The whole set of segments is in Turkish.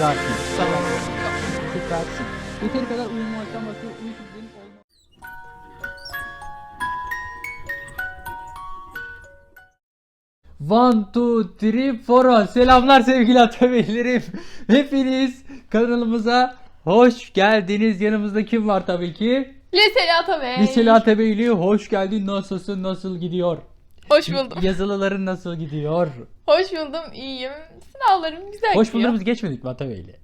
Değil. Sabah. Süpersin. Yeteri kadar uyumamaktan bahsediyor. Uyku düzenin olma. One, two, three, four. Selamlar sevgili atabeylerim. Hepiniz kanalımıza hoş geldiniz. Yanımızda kim var tabii ki? Liseli Atabey. Liseli Atabeyli hoş geldin. Nasılsın? Nasıl gidiyor? Hoş buldum. Yazılıların nasıl gidiyor? Hoş buldum. iyiyim. Sınavlarım güzel Hoş gidiyor. bulduğumuz geçmedik mi Atabeyli?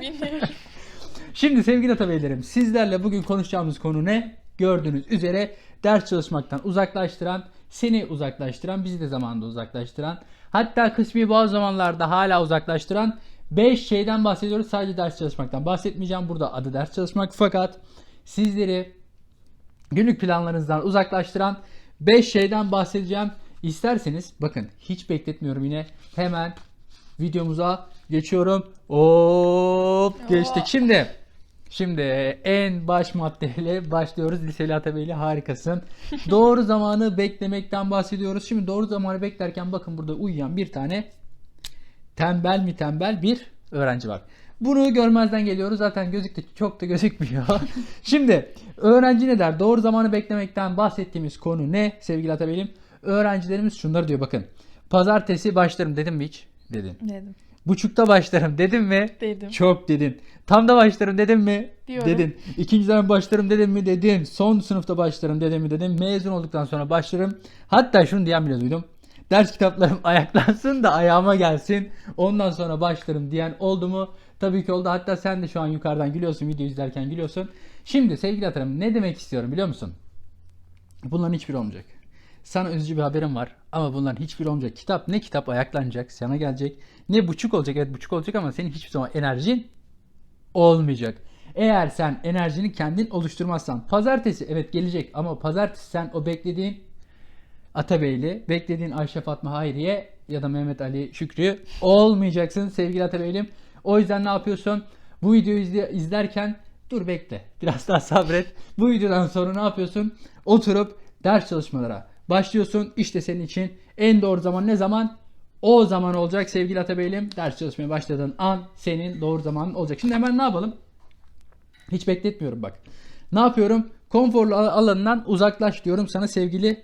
Bilmiyorum. Şimdi sevgili Atabeylerim sizlerle bugün konuşacağımız konu ne? Gördüğünüz üzere ders çalışmaktan uzaklaştıran, seni uzaklaştıran, bizi de zamanında uzaklaştıran, hatta kısmi bazı zamanlarda hala uzaklaştıran 5 şeyden bahsediyoruz. Sadece ders çalışmaktan bahsetmeyeceğim. Burada adı ders çalışmak fakat sizleri günlük planlarınızdan uzaklaştıran 5 şeyden bahsedeceğim. İsterseniz bakın hiç bekletmiyorum yine hemen videomuza geçiyorum. Hop geçtik. Şimdi şimdi en baş maddeyle başlıyoruz. Liseli Atabeyli harikasın. doğru zamanı beklemekten bahsediyoruz. Şimdi doğru zamanı beklerken bakın burada uyuyan bir tane tembel mi tembel bir öğrenci var. Bunu görmezden geliyoruz. Zaten gözüktü çok da gözükmüyor. Şimdi öğrenci ne der? Doğru zamanı beklemekten bahsettiğimiz konu ne sevgili Atabeylim? Öğrencilerimiz şunları diyor bakın. Pazartesi başlarım dedim mi hiç? Dedin. Dedim. Buçukta başlarım dedim mi? Dedim. Çok dedin. Tam da başlarım dedim mi? Diyorum. Dedin. İkinci dönem başlarım dedim mi? Dedin. Son sınıfta başlarım dedim mi? Dedim. Mezun olduktan sonra başlarım. Hatta şunu diyen bile duydum. Ders kitaplarım ayaklansın da ayağıma gelsin. Ondan sonra başlarım diyen oldu mu? Tabii ki oldu. Hatta sen de şu an yukarıdan gülüyorsun. Video izlerken gülüyorsun. Şimdi sevgili atarım ne demek istiyorum biliyor musun? Bunların hiçbiri olmayacak. Sana üzücü bir haberim var ama bunların hiçbiri olmayacak. Kitap ne kitap ayaklanacak, sana gelecek. Ne buçuk olacak, evet buçuk olacak ama senin hiçbir zaman enerjin olmayacak. Eğer sen enerjini kendin oluşturmazsan pazartesi evet gelecek ama pazartesi sen o beklediğin Atabeyli, beklediğin Ayşe Fatma Hayriye ya da Mehmet Ali Şükrü olmayacaksın sevgili Atabeylim. O yüzden ne yapıyorsun? Bu videoyu izle- izlerken dur bekle. Biraz daha sabret. Bu videodan sonra ne yapıyorsun? Oturup ders çalışmalara başlıyorsun. İşte senin için en doğru zaman ne zaman? O zaman olacak sevgili Atabeylim. Ders çalışmaya başladığın an senin doğru zamanın olacak. Şimdi hemen ne yapalım? Hiç bekletmiyorum bak. Ne yapıyorum? Konforlu al- alanından uzaklaş diyorum sana sevgili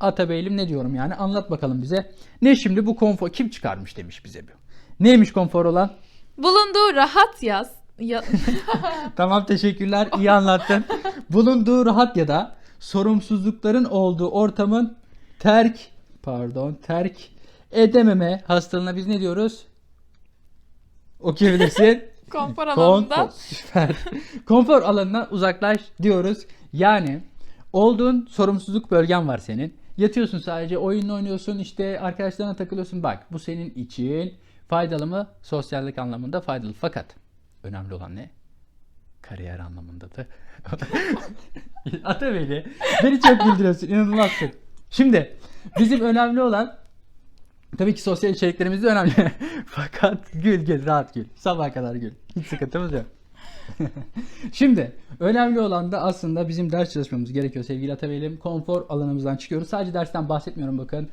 Atabeylim ne diyorum yani anlat bakalım bize. Ne şimdi bu konfor kim çıkarmış demiş bize bu. Neymiş konfor olan? Bulunduğu rahat yaz. Ya... Tamam teşekkürler iyi anlattın. Bulunduğu rahat ya da sorumsuzlukların olduğu ortamın terk pardon terk edememe hastalığına biz ne diyoruz? Okuyabilirsin. Konfor Konfor. alanında. Süper. Konfor alanından uzaklaş diyoruz. Yani olduğun sorumsuzluk bölgen var senin. Yatıyorsun sadece oyun oynuyorsun işte arkadaşlarına takılıyorsun. Bak bu senin için faydalı mı? Sosyallik anlamında faydalı. Fakat önemli olan ne? Kariyer anlamında da. Atabeyli beni çok güldürüyorsun. inanılmazsın. Şimdi bizim önemli olan Tabii ki sosyal içeriklerimiz de önemli. Fakat gül gül rahat gül. Sabaha kadar gül. Hiç sıkıntımız yok. Şimdi önemli olan da aslında bizim ders çalışmamız gerekiyor sevgili Atabeylim. Konfor alanımızdan çıkıyoruz. Sadece dersten bahsetmiyorum bakın.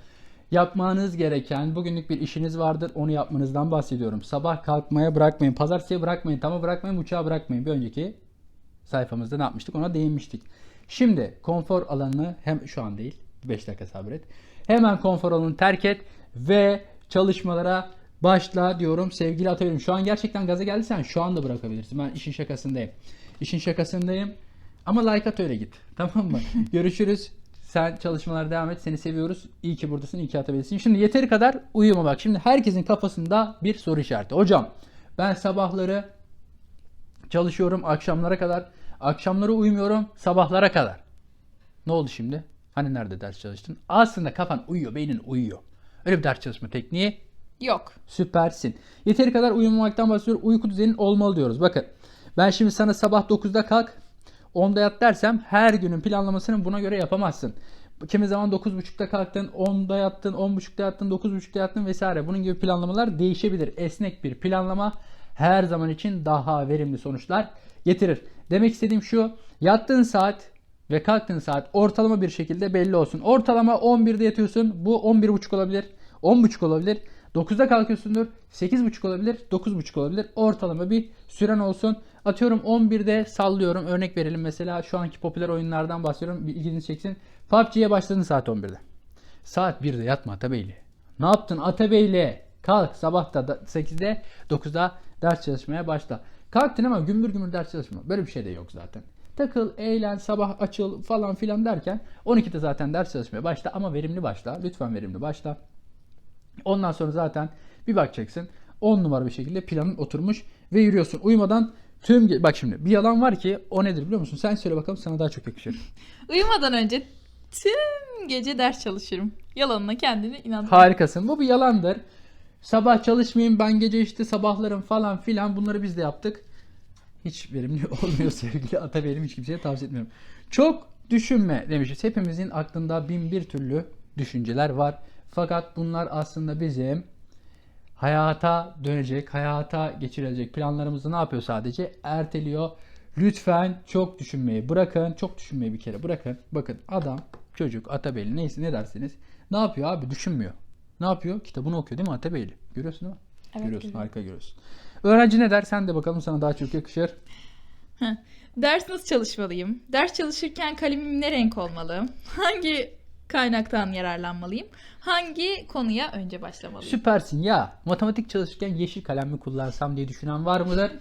Yapmanız gereken bugünlük bir işiniz vardır. Onu yapmanızdan bahsediyorum. Sabah kalkmaya bırakmayın. Pazartesiye bırakmayın. Tama bırakmayın. Uçağa bırakmayın. Bir önceki sayfamızda ne yapmıştık? Ona değinmiştik. Şimdi konfor alanını hem şu an değil. 5 dakika sabret. Hemen konfor alanını terk et ve çalışmalara başla diyorum sevgili Atayım. Şu an gerçekten gaza geldiysen şu anda bırakabilirsin. Ben işin şakasındayım. İşin şakasındayım. Ama like at öyle git. Tamam mı? Görüşürüz. Sen çalışmalara devam et. Seni seviyoruz. İyi ki buradasın. İyi ki atabilirsin. Şimdi yeteri kadar uyuma bak. Şimdi herkesin kafasında bir soru işareti. Hocam ben sabahları çalışıyorum akşamlara kadar. Akşamları uyumuyorum sabahlara kadar. Ne oldu şimdi? Hani nerede ders çalıştın? Aslında kafan uyuyor, beynin uyuyor. Öyle bir ders çalışma tekniği Yok. süpersin. Yeteri kadar uyumamaktan bahsediyoruz. Uyku düzenin olmalı diyoruz. Bakın ben şimdi sana sabah 9'da kalk 10'da yat dersem her günün planlamasını buna göre yapamazsın. Kimi zaman 9.30'da kalktın, 10'da yattın, 10.30'da yattın, 9.30'da yattın vesaire. Bunun gibi planlamalar değişebilir. Esnek bir planlama her zaman için daha verimli sonuçlar getirir. Demek istediğim şu, yattığın saat ve kalktığın saat ortalama bir şekilde belli olsun. Ortalama 11'de yatıyorsun. Bu 11.30 olabilir. 10.30 olabilir. 9'da kalkıyorsundur. 8.30 olabilir, 9.30 olabilir. Ortalama bir süren olsun. Atıyorum 11'de sallıyorum. Örnek verelim mesela şu anki popüler oyunlardan bahsediyorum. İlginizi çeksin. PUBG'ye başladın saat 11'de. Saat 1'de yatma Atabeyli. Ne yaptın Atabeyli? Kalk sabah da 8'de 9'da ders çalışmaya başla. Kalktın ama gümbür gümbür ders çalışma. Böyle bir şey de yok zaten. Takıl, eğlen, sabah açıl falan filan derken 12'de zaten ders çalışmaya başla ama verimli başla. Lütfen verimli başla. Ondan sonra zaten bir bakacaksın 10 numara bir şekilde planın oturmuş ve yürüyorsun. Uyumadan tüm bak şimdi bir yalan var ki o nedir biliyor musun? Sen söyle bakalım sana daha çok yakışır. Uyumadan önce tüm gece ders çalışırım. Yalanına kendini inandır. Harikasın. Bu bir yalandır. Sabah çalışmayayım ben gece işte sabahlarım falan filan bunları biz de yaptık. Hiç verimli olmuyor sevgili Atabey'im hiç kimseye tavsiye etmiyorum. Çok düşünme demişiz. Hepimizin aklında bin bir türlü düşünceler var. Fakat bunlar aslında bizim hayata dönecek, hayata geçirilecek planlarımızı ne yapıyor sadece? Erteliyor. Lütfen çok düşünmeyi bırakın. Çok düşünmeyi bir kere bırakın. Bakın adam, çocuk, Atabeyli neyse ne dersiniz. Ne yapıyor abi? Düşünmüyor. Ne yapıyor? Kitabını okuyor değil mi Atabeyli? Görüyorsun değil mi? Evet, görüyorsun. görüyorum. Harika görüyorsun. Öğrenci ne der? Sen de bakalım sana daha çok yakışır. Ders nasıl çalışmalıyım? Ders çalışırken kalemim ne renk olmalı? Hangi kaynaktan yararlanmalıyım? Hangi konuya önce başlamalıyım? Süpersin ya. Matematik çalışırken yeşil kalem mi kullansam diye düşünen var mıdır?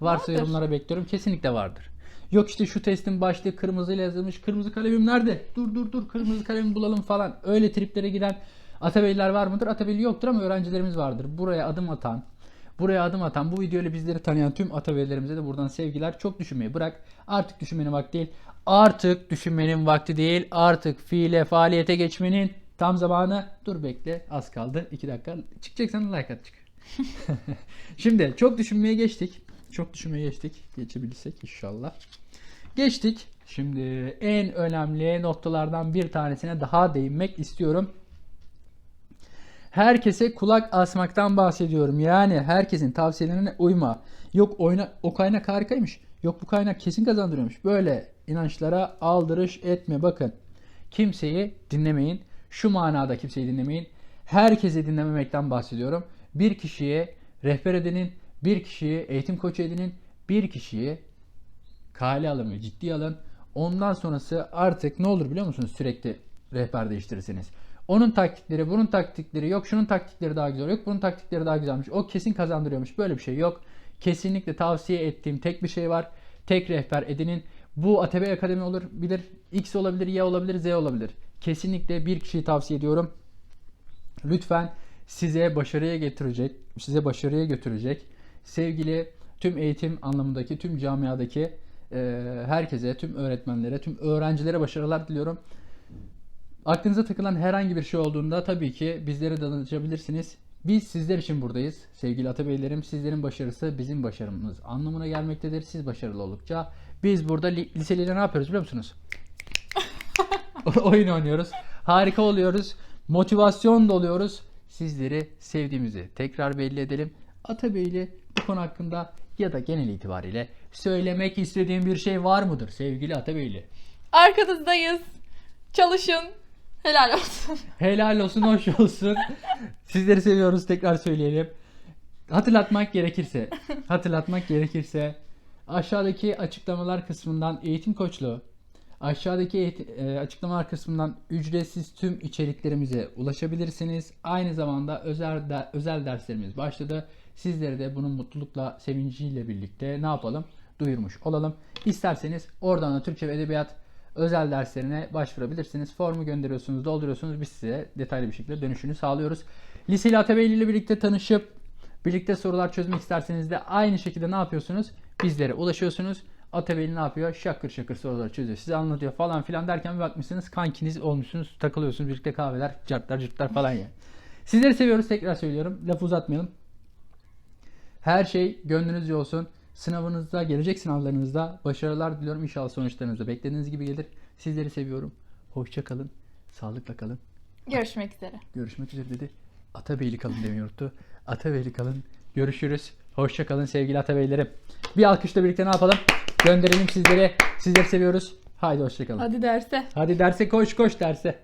Varsa Vardır. yorumlara bekliyorum. Kesinlikle vardır. Yok işte şu testin başlığı kırmızıyla yazılmış. Kırmızı kalemim nerede? Dur dur dur kırmızı kalemi bulalım falan. Öyle triplere giden Atabeyliler var mıdır? Atabeyli yoktur ama öğrencilerimiz vardır. Buraya adım atan, buraya adım atan, bu videoyla bizleri tanıyan tüm Atabeylilerimize de buradan sevgiler. Çok düşünmeyi bırak. Artık düşünmenin vakti değil. Artık düşünmenin vakti değil. Artık fiile, faaliyete geçmenin tam zamanı. Dur bekle. Az kaldı. 2 dakika. Çıkacaksan like at çık. Şimdi çok düşünmeye geçtik. Çok düşünmeye geçtik. Geçebilirsek inşallah. Geçtik. Şimdi en önemli noktalardan bir tanesine daha değinmek istiyorum. Herkese kulak asmaktan bahsediyorum. Yani herkesin tavsiyelerine uyma. Yok oyna, o kaynak harikaymış. Yok bu kaynak kesin kazandırıyormuş. Böyle inançlara aldırış etme. Bakın kimseyi dinlemeyin. Şu manada kimseyi dinlemeyin. Herkesi dinlememekten bahsediyorum. Bir kişiye rehber edinin, bir kişiyi eğitim koçu edinin, bir kişiyi kale alın ve ciddiye alın. Ondan sonrası artık ne olur biliyor musunuz? Sürekli rehber değiştirirseniz. Onun taktikleri, bunun taktikleri, yok şunun taktikleri daha güzel, yok bunun taktikleri daha güzelmiş. O kesin kazandırıyormuş. Böyle bir şey yok. Kesinlikle tavsiye ettiğim tek bir şey var. Tek rehber edinin. Bu ATB Akademi olur, bilir. X olabilir, Y olabilir, Z olabilir. Kesinlikle bir kişiyi tavsiye ediyorum. Lütfen size başarıya getirecek, size başarıya götürecek sevgili tüm eğitim anlamındaki, tüm camiadaki herkese, tüm öğretmenlere, tüm öğrencilere başarılar diliyorum. Aklınıza takılan herhangi bir şey olduğunda tabii ki bizlere danışabilirsiniz. Biz sizler için buradayız sevgili Atabeylerim. Sizlerin başarısı bizim başarımız anlamına gelmektedir. Siz başarılı oldukça biz burada li- liseliyle ne yapıyoruz biliyor musunuz? Oyun oynuyoruz. Harika oluyoruz. Motivasyon doluyoruz. Sizleri sevdiğimizi tekrar belli edelim. Atabeyli bu konu hakkında ya da genel itibariyle söylemek istediğim bir şey var mıdır sevgili Atabeyli? Arkanızdayız. Çalışın. Helal olsun. Helal olsun, hoş olsun. Sizleri seviyoruz tekrar söyleyelim. Hatırlatmak gerekirse, hatırlatmak gerekirse aşağıdaki açıklamalar kısmından eğitim koçluğu, aşağıdaki e, açıklamalar kısmından ücretsiz tüm içeriklerimize ulaşabilirsiniz. Aynı zamanda özel de- özel derslerimiz başladı. Sizleri de bunun mutlulukla, sevinciyle birlikte ne yapalım? Duyurmuş olalım. İsterseniz oradan da Türkçe ve Edebiyat özel derslerine başvurabilirsiniz. Formu gönderiyorsunuz, dolduruyorsunuz. Biz size detaylı bir şekilde dönüşünü sağlıyoruz. Liseli Atabeyli ile birlikte tanışıp birlikte sorular çözmek isterseniz de aynı şekilde ne yapıyorsunuz? Bizlere ulaşıyorsunuz. Atabeyli ne yapıyor? Şakır şakır soruları çözüyor. Size anlatıyor falan filan derken bir bakmışsınız kankiniz olmuşsunuz. Takılıyorsunuz birlikte kahveler, cartlar cırtlar falan ya. Sizleri seviyoruz tekrar söylüyorum. Lafı uzatmayalım. Her şey gönlünüzce olsun. Sınavınızda, gelecek sınavlarınızda başarılar diliyorum. İnşallah sonuçlarınız da beklediğiniz gibi gelir. Sizleri seviyorum. Hoşça kalın. Sağlıkla kalın. Görüşmek üzere. Görüşmek üzere dedi. Atabeyli kalın demeyi unuttu. Atabeyli kalın. Görüşürüz. Hoşça kalın sevgili Atabeylerim. Bir alkışla birlikte ne yapalım? Gönderelim sizlere. Sizleri seviyoruz. Haydi hoşça kalın. Hadi derse. Hadi derse koş koş derse.